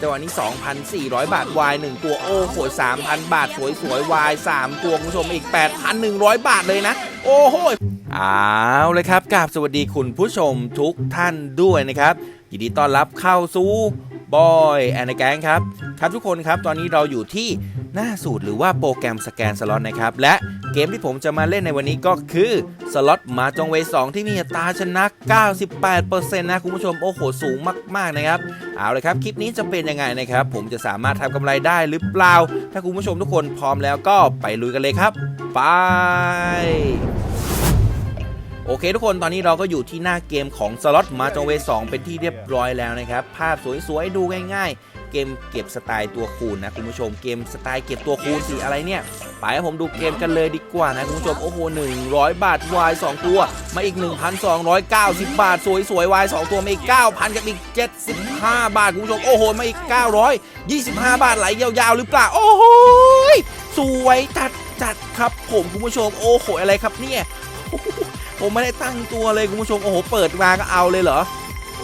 จังหวะนี้ 2,400 บาทวาย1ตัวโอ้โห3,000 บาท สวยสวย Y 3ตัวคุณผู้ชมอีก 8,100 บาทเลยนะ โอ้โหเอาเลยครับกราบสวัสดีคุณผู้ชมทุกท่านด้วยนะครับยินดีต้อนรับเข้าสู่ บอยแอนด์แกงครับ ครับทุกคนครับตอนนี้เราอยู่ที่หน้าสูตรหรือว่าโปรแกรมสแกนสล็อตนะครับ และเกมที่ผมจะมาเล่นในวันนี้ก็คือสล็อตมาจงเว2ที่มีอัตราชนะ 98%นะคุณผู้ชม โอ้โห สูงมากๆนะครับ เอาเลยครับ คลิปนี้จะเป็นยังไงนะครับ ผมจะสามารถทำกำไรได้หรือเปล่า ถ้าคุณผู้ชมทุกคนพร้อมแล้วก็ไปลุยกันเลยครับ ไป โอเคทุกคนตอนนี้เราก็อยู่ที่หน้าเกมของสล็อตมาจงเว2เป็นที่เรียบร้อยแล้วนะครับ ภาพสวยๆ ดูง่ายๆ เกมเก็บสไตล์ตัวคูณนะคุณผู้ชมเกมสไตล์เก็บตัวคูณสีอะไรเนี่ยไปให้ผมดูเกมกันเลยดีกว่านะคุณผู้ชมโอ้โห100 บาท Y 2ตัว มาอีก 1,290 บาท สวยๆ Y 2ตัวมาอีก 9,000 กับอีก 75 บาทคุณผู้ชมโอ้โหมาอีก 925 บาทไหลยาวๆ หรือเปล่า โอ้โหสวยจัดจัดครับผมคุณผู้ชมโอ้โหอะไรครับเนี่ย ผมไม่ได้ตั้งตัวเลยคุณผู้ชมโอ้โหเปิดมาก็เอาเลยเหรอ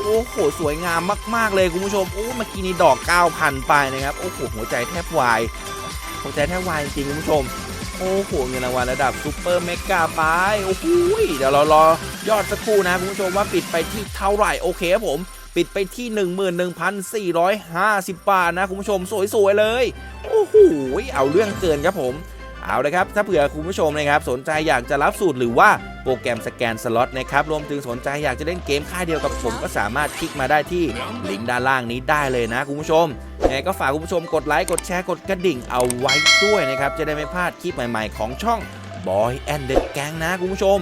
โอ้โหสวยงามมาก ๆ เลยคุณผู้ชมโอ้เมื่อกี้นี้ดอก 9,000 ไปนะครับโอ้โหหัวใจแทบวายหัวใจแทบวายจริงคุณผู้ชมโอ้โหเงินรางวัลระดับซูเปอร์เมกาไปโอ้โหเดี๋ยวเรารอยอดสักครู่นะคุณผู้ชมว่าปิดไปที่เท่าไหร่โอเคครับผมปิดไปที่ 11,450 บาทนะคุณผู้ชมสวย ๆ เลย โอ้โหเอาเรื่องเกินครับผม เอาเลยครับถ้าเผื่อคุณผู้ชมนะครับสนใจอยากจะรับสูตรหรือว่าโปรแกรมสแกนสล็อตนะครับรวมถึงสนใจอยากจะเล่นเกมค่ายเดียวกับผมก็สามารถคลิกมาได้ที่ลิงก์ด้านล่างนี้ได้เลยนะคุณผู้ชมยังไงก็ฝากคุณผู้ชมกดไลค์กดแชร์กดกระดิ่งเอาไว้ด้วยนะครับจะได้ไม่พลาดคลิปใหม่ ๆ ของช่อง Boy and the Gang นะคุณผู้ชม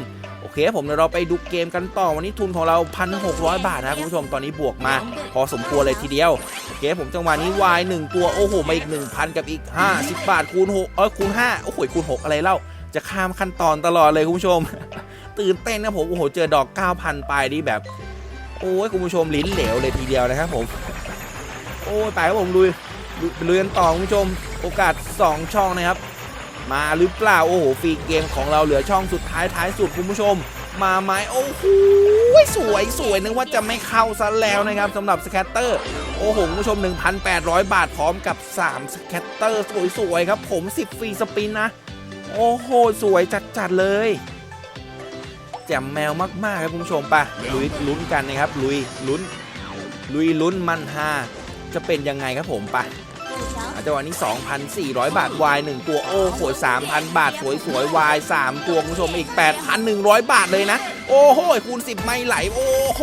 เคผมเดี๋ยวเราไปดูเกมกันต่อวันนี้ทุนของเรา 1,600 บาทนะคุณผู้ชมตอนนี้บวกมา พอสมควรเลยทีเดียวโอเคผมจังหวะนี้ Y 1ตัวโอ้โหมาอีก 1,000 กับอีก 50 บาทคูณ6เออคูณ5โอ้โหคูณ 6 อะไรเล่าจะข้ามขั้นตอนตลอดเลยคุณผู้ชม ตื่นเต้นนะผมโอ้โหเจอดอก 9,000ไปนี่แบบ โอ้ยคุณผู้ชมลิ้นเหลวเลยทีเดียวนะครับผม โอ้ยไปครับผมลุยลุยกันต่อคุณผู้ชมโอกาส 2 ช่องนะครับ มาหรือเปล่า โอ้โหฟรีเกมของเราเหลือช่องสุดท้ายท้ายสุดคุณผู้ชม มาไหมโอ้โหสวยสวยนึกว่าจะไม่เข้าซะแล้วนะครับสำหรับสแคตเตอร์โอ้โหคุณผู้ชม 1,800 บาทพร้อมกับ 3 สแคตเตอร์สวยๆครับ ผม 10 ฟรีสปินนะ โอ้โห สวยจัดๆเลยแจ่มแมวมากๆครับคุณผู้ชมไปลุยลุ้นกันนะครับ ลุยลุ้น ลุยลุ้นมันฮาจะเป็นยังไงครับผมปอา จังหวะนี้ 2,400 บาท Y 1ตัว โอ้โห 3,000 บาท สวยสวย Y 3ตัวคุณผู้ชมอีก 8,100 บาทเลยนะ โอ้โห คูณ 10 ไม่ไหล โอ้โห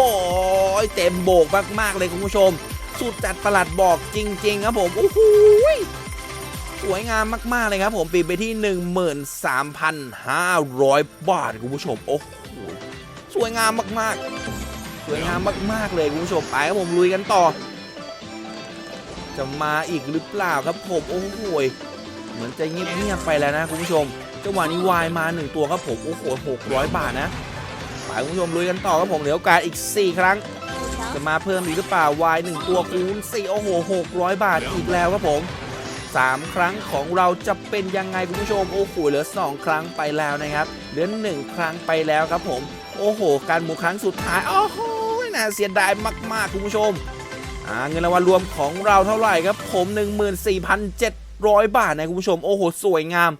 เต็มโบกมาก ๆ เลยคุณผู้ชม สุดจัดประหลัดบอกจริง ๆ ครับผม โอ้โหสวยงามมาก ๆ เลยครับผมปิดไปที่ 13,500 บาทคุณผู้ชม โอ้โห สวยงามมาก ๆ สวยงามมาก ๆ เลยคุณผู้ชม ไปครับผมลุยกันต่อ จะมาอีกหรือเปล่าครับผมโอ้โหเหมือนจะเงียบๆไปแล้วนะคุณผู้ชมจังหวะนี้วายมาหนึ่งตัวครับผมโอ้โห600 บาทนะไปคุณผู้ชมลุยกันต่อครับผมเหลือโอกาสอีก 4 ครั้ง จะมาเพิ่มอีกหรือเปล่าวายหนึ่งตัวคูณ4โอ้โห600 บาทอีกแล้วครับผม 3 ครั้งของเราจะเป็นยังไงคุณผู้ชมโอ้โหเหลือ 2 ครั้งไปแล้วนะครับเหลือ 1 ครั้งไปแล้วครับผม โอ้โห การหมุนครั้งสุดท้ายโอ้โหน่าเสียดายมากๆคุณผู้ชม อ่าเงินรางวัลรวมของเราเท่าไหร่ครับผม 14,700 บาทนะคุณผู้ชม โอ้โห สวยงาม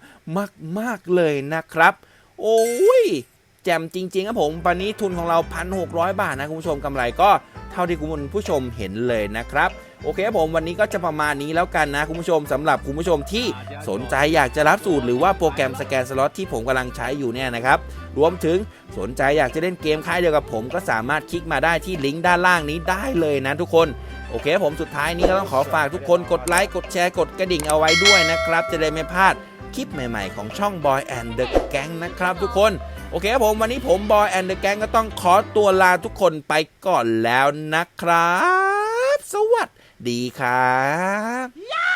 มาก ๆ เลยนะครับ โอ้ยแจ่มจริงๆครับผมปันนี้ทุนของเรา 1,600 บาทนะคุณผู้ชมกำไรก็ เท่าที่คุณผู้ชมเห็นเลยนะครับโอเคครับผมวันนี้ก็จะประมาณนี้แล้วกันนะคุณผู้ชมสำหรับคุณผู้ชมที่สนใจอยากจะรับสูตรหรือว่าโปรแกรมสแกนสล็อตที่ผมกำลังใช้อยู่เนี่ยนะครับรวมถึงสนใจอยากจะเล่นเกมค่ายเดียวกับผมก็สามารถคลิกมาได้ที่ลิงก์ด้านล่างนี้ได้เลยนะทุกคนโอเคผมสุดท้ายนี้ก็ต้องขอฝากทุกคนกดไลค์กดแชร์กดกระดิ่งเอาไว้ด้วยนะครับ จะได้ไม่พลาดคลิปใหม่ ๆ ของช่อง Boy and the Gang นะครับทุกคน โอเคครับผมวันนี้ผมบอยแอนเดอร์แกงก็ต้องขอตัวลาทุกคนไปก่อนแล้วนะครับ สวัสดีครับ